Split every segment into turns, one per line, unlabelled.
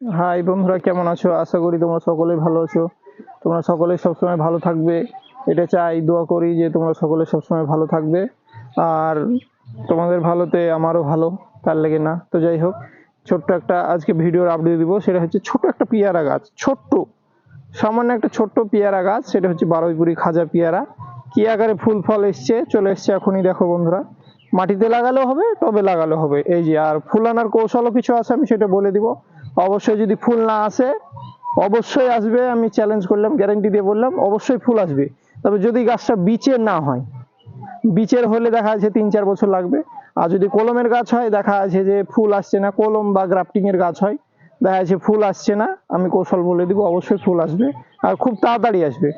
High বন্ধুরা, কেমন আছো? আশা করি তোমরা সকলে ভালো আছো। তোমরা সকলে সবসময় ভালো থাকবে। এটা চাই, দোয়া করি যে তোমরা সকলে সবসময় ভালো থাকবে। আর তোমাদের ভালোতে আমারও ভালো, তার লেগে না। তো যাই হোক, ছোট্ট একটা আজকে ভিডিওর আপডেট দিব। সেটা হচ্ছে ছোট একটা পেয়ারা গাছ, ছোট্ট, সামান্য একটা ছোট্ট পেয়ারা গাছ। সেটা হচ্ছে বারোইপুরি খাজা পেয়ারা। কি আকারে ফুল ফল এসছে, চলে এসছে এখনই দেখো বন্ধুরা। মাটিতে লাগালেও হবে, টবে লাগালেও হবে। এই যে, আর ফুল আনার কৌশলও কিছু আছে, আমি সেটা বলে দিব। অবশ্যই যদি ফুল না আসে, অবশ্যই আসবে, আমি চ্যালেঞ্জ করলাম গ্যারান্টি দিয়ে বললাম, অবশ্যই ফুল আসবে। তবে যদি গাছটা বিচের না হয়, বিচের হলে দেখা যাচ্ছে তিন চার বছর লাগবে। আর যদি কলমের গাছ হয়, দেখা যাচ্ছে যে ফুল আসছে না, কলম বা গ্রাফটিং এর গাছ হয়, দেখা যাচ্ছে ফুল আসছে না, আমি কৌশল বলে দিব, অবশ্যই ফুল আসবে, আর খুব তাড়াতাড়ি আসবে।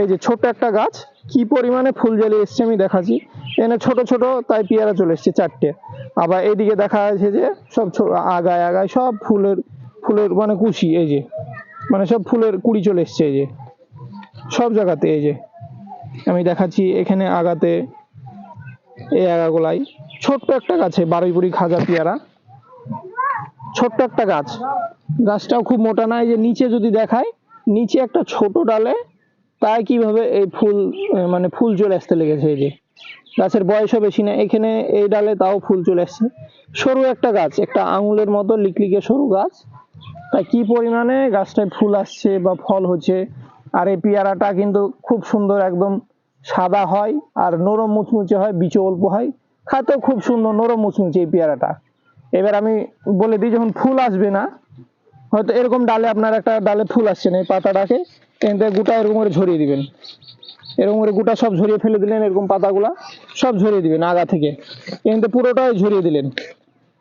এই যে ছোট একটা গাছ, কি পরিমাণে ফুল জ্বালিয়ে এসছে আমি দেখাচ্ছি। এখানে ছোট ছোট, তাই পেয়ারা চলে এসছে চারটে। আবার এইদিকে দেখা যাচ্ছে যে সব আগায় আগায় সব ফুলের ফুলের মানে কুশি, এই যে মানে সব ফুলের কুড়ি চলে এসছে, এই যে, সব জায়গাতে, এই যে। আমি দেখাচ্ছি এখানে আগাতে, এই আগাগোলাই ছোট্ট একটা গাছে, বারুইপুরি খাজা পেয়ারা। ছোট্ট একটা গাছ। গাছটাও খুব মোটা না, এই যে নিচে যদি দেখায়, নিচে একটা ছোট ডালে, তাই কীভাবে এই ফুল মানে ফুল চলে আসতে লেগেছে, এই যে। গাছের বয়সও বেশি না। এখানে এই ডালে তাও ফুল চলে আসছে। সরু একটা গাছ, একটা আঙুলের মতো লিকলিকে সরু গাছ। তাই কি পরিমাণে গাছটায় ফুল আসছে বা ফল হচ্ছে? আর এই পেয়ারাটা কিন্তু খুব সুন্দর একদম সাদা হয় আর নরম মুচমুচে হয়, বিচে অল্প হয়। খাতেও খুব সুন্দর নরম মুচমুচে এই পেয়ারাটা। এবার আমি বলে দিই, যখন ফুল আসবে না, হয়তো এরকম ডালে আপনার একটা ডালে ফুল আসছে না, এই পাতাটাকে, এখান গোটা এরকম করে ঝরিয়ে দিবেন। এরকম করে গোটা সব ঝরিয়ে ফেলে দিলেন, এরকম পাতাগুলা সব ঝরিয়ে দিবেন আগা থেকে। থেকে পুরোটাই ঝরিয়ে দিলেন।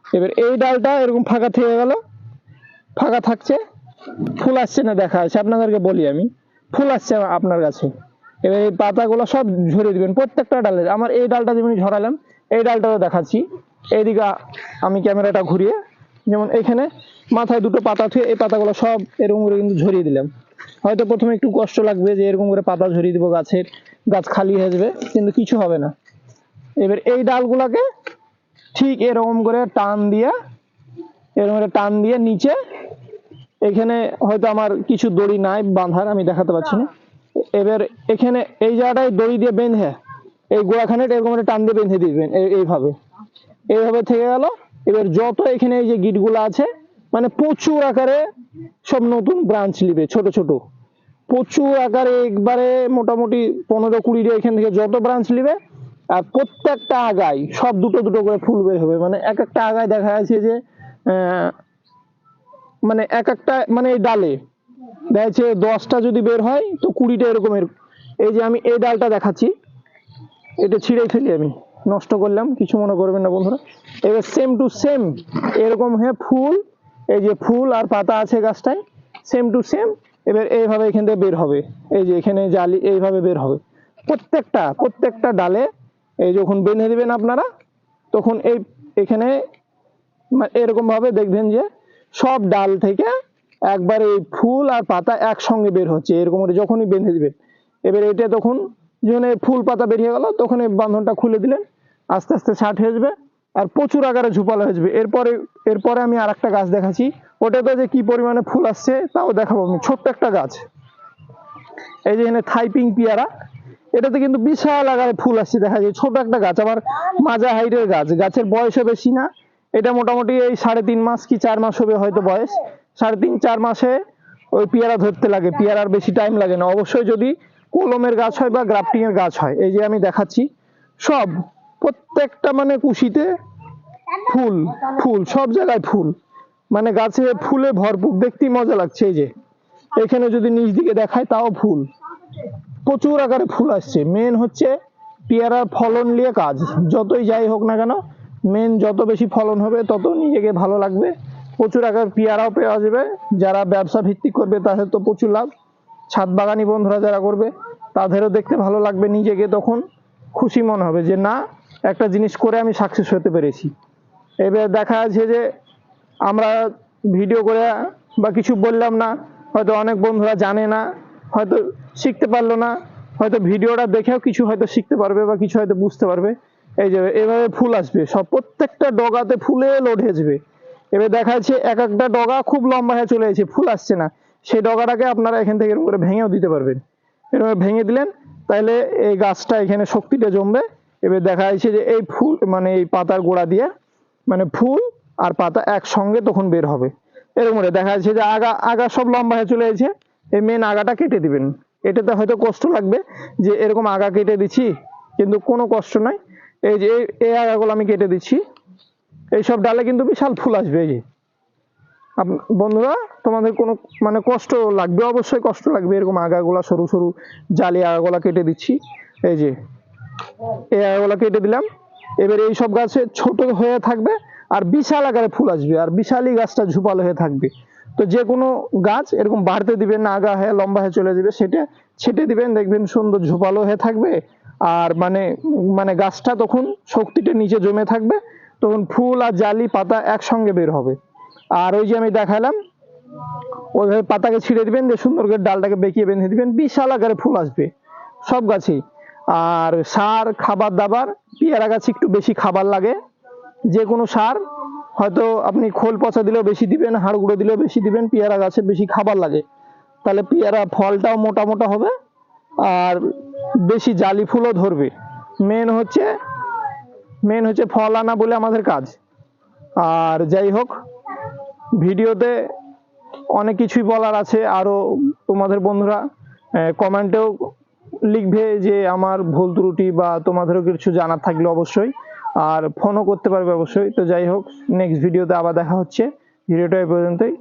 এবার এই ডালটা এরকম ফাঁকা থেকে গেল, ফাঁকা থাকছে, ফুল আসছে না দেখা আছে আপনাদেরকে বলি আমি, ফুল আসছে আপনার কাছে। এবার এই পাতাগুলো সব ঝরিয়ে দিবেন, প্রত্যেকটা ডালের আমার এই ডালটা যেমন ঝরালাম, এই ডালটাও দেখাচ্ছি। এইদিকে আমি ক্যামেরাটা ঘুরিয়ে, যেমন এখানে মাথায় দুটো পাতা থুয়ে এই পাতাগুলো সব এরকম করে কিন্তু ঝরিয়ে দিলাম। হয়তো প্রথমে একটু কষ্ট লাগবে যে এরকম করে পাতা ঝরিয়ে দিব গাছের, গাছ খালি হয়ে যাবে, কিন্তু কিছু হবে না। এবার এই ডালগুলোকে ঠিক এরকম করে টান দিয়ে, এরকম করে টান দিয়ে নিচে, এখানে হয়তো আমার কিছু দড়ি নাই, বাঁধার, আমি দেখাতে পারছি না। এবার এখানে এই জায়গাটায় দড়ি দিয়ে বেঁধে, এই গোড়াখানে এরকম করে টান দিয়ে বেঁধে দিবেন এইভাবে। এইভাবে থেকে গেল। এবার যত এখানে এই যে গিটগুলো আছে মানে প্রচুর আকারে সব নতুন ব্রাঞ্চ নিবে, ছোট ছোট। প্রচুর আকারে একবারে মোটামুটি পনেরো কুড়িটা এখান থেকে যত ব্রাঞ্চ নিবে, আর প্রত্যেকটা আগায়, সব দুটো দুটো করে ফুল বের হবে। মানে এক একটা আগায় দেখা যাচ্ছে যে মানে এক একটা মানে এই ডালে দেখা যাচ্ছে দশটা যদি বের হয়, তো কুড়িটা এরকমের। এই যে আমি এই ডালটা দেখাচ্ছি, এটা ছিঁড়ে ফেলি আমি, নষ্ট করলাম, কিছু মনে করবেন না বন্ধুরা। এবার সেম টু সেম এরকম হ্যাঁ ফুল এই যে ফুল আর পাতা আছে গাছটায় সেম টু সেম এবার এইভাবে এখান থেকে বের হবে। এই যে এখানে জালি এইভাবে বের হবে। প্রত্যেকটা প্রত্যেকটা ডালে এই যখন বেঁধে দেবেন আপনারা, তখন এই এখানে এরকম ভাবে দেখবেন যে সব ডাল থেকে একবারে এই ফুল আর পাতা একসঙ্গে বের হচ্ছে, এরকম করে যখনই বেঁধে দিবেন। এবার এটা তখন যখন ফুল পাতা বেরিয়ে গেল, তখন এই বাঁধনটা খুলে দিলেন, আস্তে আস্তে ছাট হয়ে যাবে আর প্রচুর আকারে ঝুপালো হয়ে যাবে এরপরে এরপরে আমি আর একটা গাছ দেখাচ্ছি। ওটাতে যে কি পরিমাণে ফুল আসছে, তাও দেখাবো আমি। ছোট্ট একটা গাছ। এই যে এখানে থাইপিং পিয়ারা। এটাতে কিন্তু বিশাল আকারে ফুল আসছে, দেখা যায়। ছোট একটা গাছ, আবার মাজা হাইটের গাছ। গাছের বয়সও বেশি না এটা মোটামুটি এই সাড়ে তিন মাস কি চার মাস হবে হয়তো বয়স। সাড়ে তিন, চার মাসে ওই পেয়ারা ধরতে লাগে। পেয়ারার বেশি টাইম লাগে না। অবশ্যই যদি কলমের গাছ হয় বা গ্রাফটিং এর গাছ হয়। এই যে আমি দেখাচ্ছি। সব প্রত্যেকটা মানে কুশিতে ফুল ফুল, সব জায়গায় ফুল। মানে গাছে ফুলে ভরপুর, দেখতেই মজা লাগছে এই যে। এখানে যদি নিচ দিকে দেখায়, তাও ফুল। প্রচুর আকারে ফুল আসছে। মেন হচ্ছে পেয়ারার ফলন নিয়ে কাজ। যতই যাই হোক না কেন মেন যত বেশি ফলন হবে, তত নিজেকে ভালো লাগবে। প্রচুর আকারে পেয়ারাও পাওয়া যাবে। যারা ব্যবসা ভিত্তিক করবে, তাদের তো প্রচুর লাভ। ছাদ বাগানি বন্ধুরা যারা করবে, তাদেরও দেখতে ভালো লাগবে নিজেকে, তখন খুশি মনে হবে যে না একটা জিনিস করে আমি সাকসেস হতে পেরেছি। এবার দেখা যাচ্ছে যে আমরা ভিডিও করে বা কিছু বললাম না, হয়তো অনেক বন্ধুরা জানে না, হয়তো শিখতে পারল না, হয়তো ভিডিওটা দেখেও কিছু হয়তো শিখতে পারবে বা কিছু হয়তো বুঝতে পারবে। এই যে এভাবে ফুল আসবে, সব প্রত্যেকটা ডগাতে ফুলে লোড হয়ে যাবে এবার দেখা যাচ্ছে এক একটা ডগা খুব লম্বা হয়ে চলে এসেছে ফুল আসছে না। সেই ডগাটাকে আপনারা এখান থেকে এরকম করে ভেঙেও দিতে পারবেন। এরকম ভেঙে দিলেন তাহলে এই গাছটা এখানে শক্তিটা জমবে। এবার দেখা যাচ্ছে যে এই ফুল মানে এই পাতার গোড়া দিয়ে মানে ফুল আর পাতা একসঙ্গে তখন বের হবে। এরকম দেখা যাচ্ছে যে আগা আগা সব লম্বা হয়ে চলে এসেছে এই মেন আগাটা কেটে দিবেন। এটাতে হয়তো কষ্ট লাগবে যে এরকম আগা কেটে দিচ্ছি, কিন্তু কোনো কষ্ট নাই। এই যে এই- এই আগাগুলো আমি কেটে দিচ্ছি। এইসব ডালে কিন্তু বিশাল ফুল আসবে এই যে। বন্ধুরা, তোমাদের কোনো মানে কষ্ট লাগবে, অবশ্যই কষ্ট লাগবে এরকম আগাগুলা, সরু সরু জালি আগাগুলা কেটে দিচ্ছি। এই যে এই কেটে দিলাম। এবার এই সব গাছে ছোট হয়ে থাকবে আর বিশাল আকারে ফুল আসবে আর বিশালই গাছটা ঝুপালো হয়ে থাকবে। তো যে কোনো গাছ এরকম বাড়তে দিবেন না, আগা হয়ে লম্বা হয়ে চলে যাবে, সেটা ছেটে দিবেন, দেখবেন সুন্দর ঝোপালো হয়ে থাকবে। আর মানে মানে গাছটা তখন শক্তিটা নিচে জমে থাকবে, তখন ফুল আর জালি, পাতা একসঙ্গে বের হবে। আর ওই যে আমি দেখালাম, ওইভাবে পাতাকে ছিঁড়ে দিবেন, দিয়ে সুন্দর করে ডালটাকে বেঁকিয়ে বেঁধে দিবেন, বিশাল আকারে ফুল আসবে। সব গাছেই। আর সার, খাবার দাবার, পেয়ারা গাছে একটু বেশি খাবার লাগে। যে কোনো সার, হয়তো আপনি খোল পচা দিলেও বেশি দিবেন, হাড় গুঁড়ো দিলেও বেশি দিবেন, পেয়ারা গাছে বেশি খাবার লাগে। তাহলে পেয়ারা ফলটাও মোটা মোটা হবে, আর বেশি জালি ফুলও ধরবে। মেন হচ্ছে মেন হচ্ছে ফল আনা বলে আমাদের কাজ। আর যাই হোক, ভিডিওতে অনেক কিছুই বলার আছে। আরও তোমাদের বন্ধুরা কমেন্টেও লিখবে যে আমার ভুল ত্রুটি বা তোমাদেরও কিছু জানার থাকলে অবশ্যই, আর ফোনও করতে পারবে অবশ্যই। তো যাই হোক নেক্সট ভিডিওতে আবার দেখা হচ্ছে। ভিডিওটা এই পর্যন্তই।